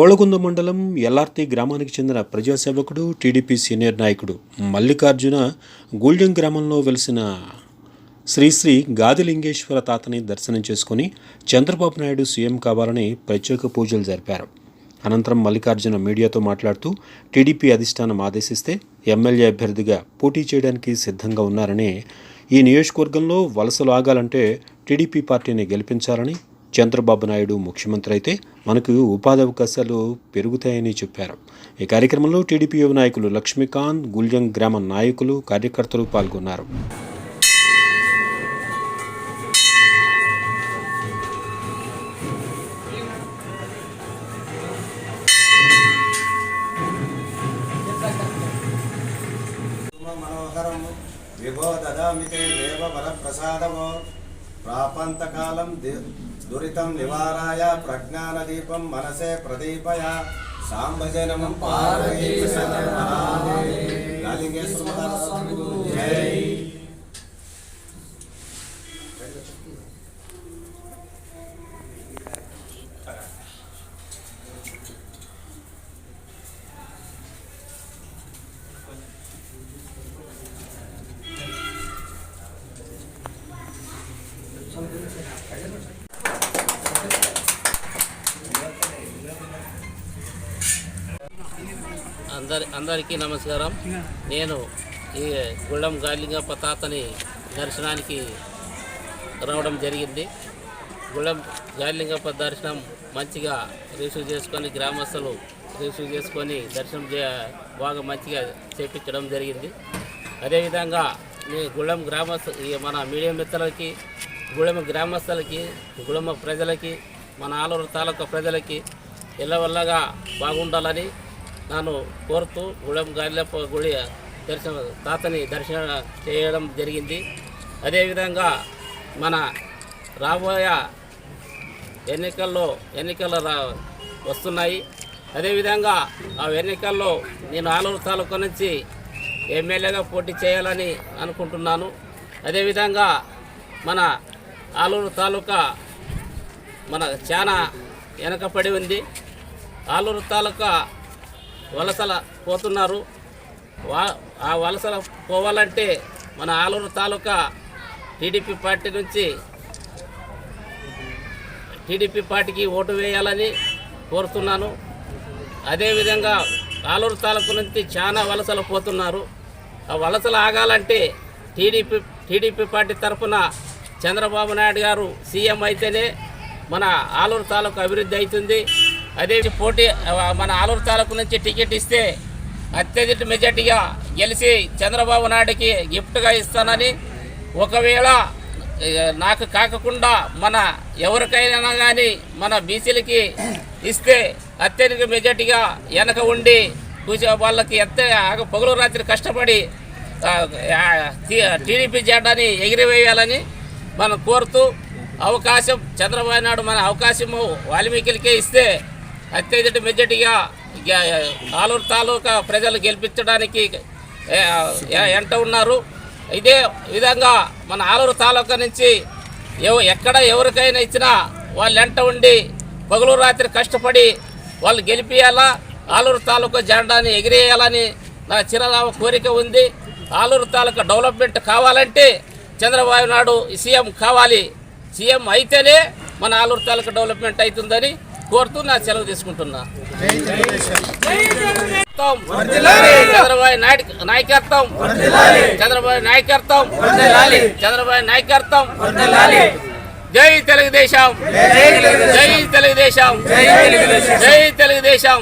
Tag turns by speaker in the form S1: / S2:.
S1: కోళ్ళగుంద మండలం ఎల్ఆర్తి గ్రామానికి చెందిన ప్రజాసేవకుడు టీడీపీ సీనియర్ నాయకుడు మల్లికార్జున గూల్డెం గ్రామంలో వెలిసిన శ్రీశ్రీ గాదిలింగేశ్వర తాతని దర్శనం చేసుకుని చంద్రబాబు నాయుడు సీఎం కావాలని ప్రత్యేక పూజలు జరిపారు. అనంతరం మల్లికార్జున మీడియాతో మాట్లాడుతూ టీడీపీ అధిష్టానం ఆదేశిస్తే ఎమ్మెల్యే అభ్యర్థిగా పోటీ చేయడానికి సిద్ధంగా ఉన్నారని ఈ నియోజకవర్గంలో వలసలు ఆగాలంటే టీడీపీ పార్టీని గెలిపించాలని చంద్రబాబు నాయుడు ముఖ్యమంత్రి అయితే మనకు ఉపాధి అవకాశాలు పెరుగుతాయని చెప్పారు. ఈ కార్యక్రమంలో టీడీపీ యువ నాయకులు లక్ష్మీకాంత్ గుల్జంగ్ గ్రామ నాయకులు కార్యకర్తలు పాల్గొన్నారు.
S2: విభో దదామితే దేవ దేవ వరప్రసాదమో ప్రాపంతకాలం దురితం నివారాయ ప్రజ్ఞానదీపం మనసే ప్రదీపయ సాంబజనం పార్వతీ జై.
S3: అందరి అందరికీ నమస్కారం. నేను ఈ గుళ్ళం గాలింగప్ప తాతని దర్శనానికి రావడం జరిగింది. గుళ్ళం గాలింగప్ప దర్శనం మంచిగా రిసీవ్ చేసుకొని గ్రామస్తులు రిసీవ్ చేసుకొని దర్శనం చే బాగా మంచిగా చేపించడం జరిగింది. అదేవిధంగా మీ గుళ్ళం గ్రామస్తు ఈ మన మీడియం మిత్రులకి గుళ్ళం గ్రామస్తులకి గుళ్ళం ప్రజలకి మన ఆలూరు తాలూకా ప్రజలకి ఎల్లవల్లగా బాగుండాలని నన్ను కోరుతూ గుళం గాలిలప్ప గుడి దర్శన తాతని దర్శనం చేయడం జరిగింది. అదేవిధంగా మన రాబోయే ఎన్నికల్లో ఎన్నికలు రా వస్తున్నాయి అదేవిధంగా ఆ ఎన్నికల్లో నేను ఆలూరు తాలూకా నుంచి ఎమ్మెల్యేగా పోటీ చేయాలని అనుకుంటున్నాను. అదేవిధంగా మన ఆలూరు తాలూకా మన చాలా వెనకపడి ఉంది. ఆలూరు తాలూకా వలసల పోతున్నారు. వా ఆ వలసల పోవాలంటే మన ఆలూరు తాలూకా టీడీపీ పార్టీ నుంచి టీడీపీ పార్టీకి ఓటు వేయాలని కోరుతున్నాను. అదేవిధంగా ఆలూరు తాలూకు నుంచి చాలా వలసలు పోతున్నారు. ఆ వలసలు ఆగాలంటే టీడీపీ టీడీపీ పార్టీ తరఫున చంద్రబాబు నాయుడు గారు సీఎం అయితేనే మన ఆలూరు తాలూకు అభివృద్ధి అవుతుంది. అదే పోటీ మన ఆలూరు తాలూకు నుంచి టికెట్ ఇస్తే అత్యధిక మెజార్టీగా గెలిచి చంద్రబాబు నాయుడికి గిఫ్ట్గా ఇస్తానని ఒకవేళ నాకు కాకుండా మన ఎవరికైనా కానీ మన బీసీలకి ఇస్తే అత్యధిక మెజార్టీగా వెనక ఉండి కూర్చో వాళ్ళకి ఎంత పగులు రాత్రి కష్టపడి టీడీపీ జెండాని ఎగిరివేయాలని మనం కోరుతూ అవకాశం చంద్రబాబు నాయుడు మన అవకాశము వాల్మీకిలకే ఇస్తే అత్యధిక మెజార్టీగా ఆలూరు తాలూకా ప్రజలు గెలిపించడానికి ఎంట ఉన్నారు. ఇదే విధంగా మన ఆలూరు తాలూకా నుంచి ఎక్కడ ఎవరికైనా ఇచ్చినా వాళ్ళు ఎంట ఉండి పగులు రాత్రి కష్టపడి వాళ్ళు గెలిపియాలా ఆలూరు తాలూకా జెండాని ఎగిరేయాలని నా చిరనామ కోరిక ఉంది. ఆలూరు తాలూకా డెవలప్మెంట్ కావాలంటే చంద్రబాబు నాయుడు సీఎం కావాలి. సీఎం అయితేనే మన ఆలూరు తాలూకా డెవలప్మెంట్ అవుతుందని కోరుతూ నా సెలవు తీసుకుంటున్నా. చంద్రబాబు నాయుడు నాయకత్వం. చంద్రబాబు నాయకత్వం. చంద్రబాబు నాయకత్వం. జై తెలుగుదేశం. జై తెలుగుదేశం. జై తెలుగుదేశం.